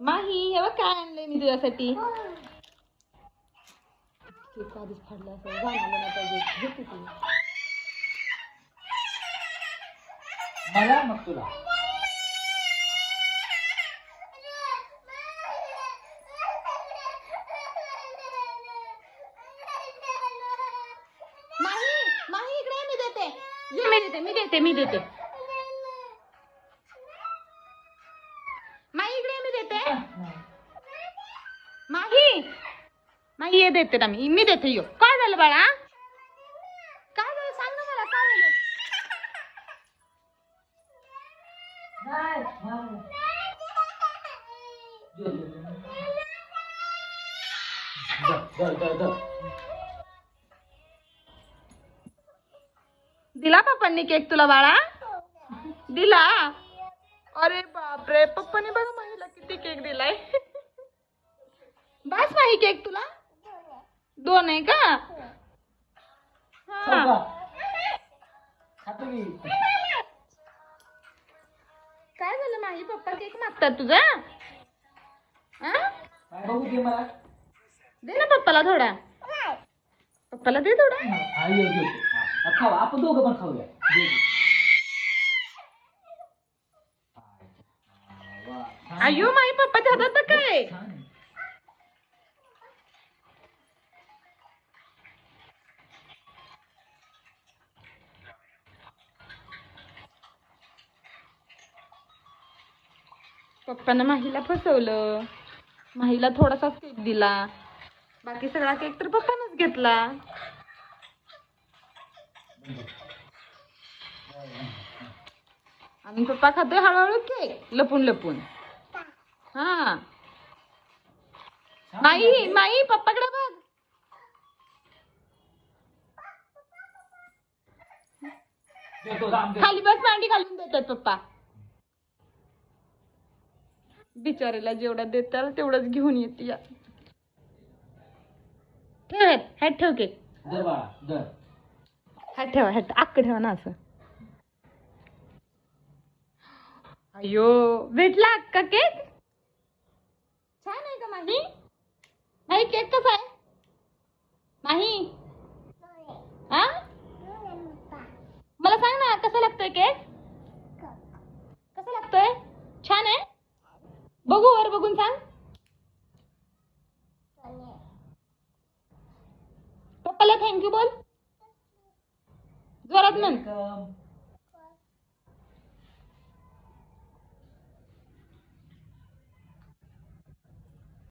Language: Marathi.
माही हे बघ काय आणलंय मी तुझ्यासाठी. केक आधीच फाडला असं. जाणवलं नाही पाहिजे घेते ती. मला मग तुला. माही माही इकडे मी देते. मी देते मी देते मी देते. माही ये देते ना मी मी देते यो. काय झालं बाळा? काय झालं? सांग ना मला काय झालं? दिला पप्पांनी केक तुला बाळा? दिला? अरे बापरे पप्पाने बघा माहीला किती केक दिलाय. बस माही केक तुला. दोन आहे का? हा. का? खातो मी काय झालं माही पप्पा केक मागतात तुझा? हा? बघू दे मला. दे ना पप्पाला थोडा. पप्पाला दे थोडा. हा, ये, ये. हा, खाऊ. आपण दोघं पण खाऊया. दे, दे. अयो माही पप्पाच्या हातात तर काय? छान. आहे. पप्पानं माहीला फसवलं. माहीला थोडासाच केक दिला. बाकी सगळा केक तर पप्पानच घेतला. आणि पप्पा खातोय हळूहळू केक लपून लपून. हा. छान माई माई पप्पाकडे बघ. खाली बस मांडी घालून देतात पप्पा. बिचारीला जेवढं देतात तेवढंच घेऊन येते या. ठेव ह्यात ह्यात ठेव केक दर बाळा दर. ह्यात ठेवा ह्यात अक्क ठेवा ना असं. अयो भेटला अक्का केक? छान आहे का माही? माही केक कसा आहे? माही? हा मला सांग ना कसा लागतोय केक कसा लागतोय छान आहे बघू वर बघून सांग. पप्पाला थँक्यू बोल. जोरात म्हण.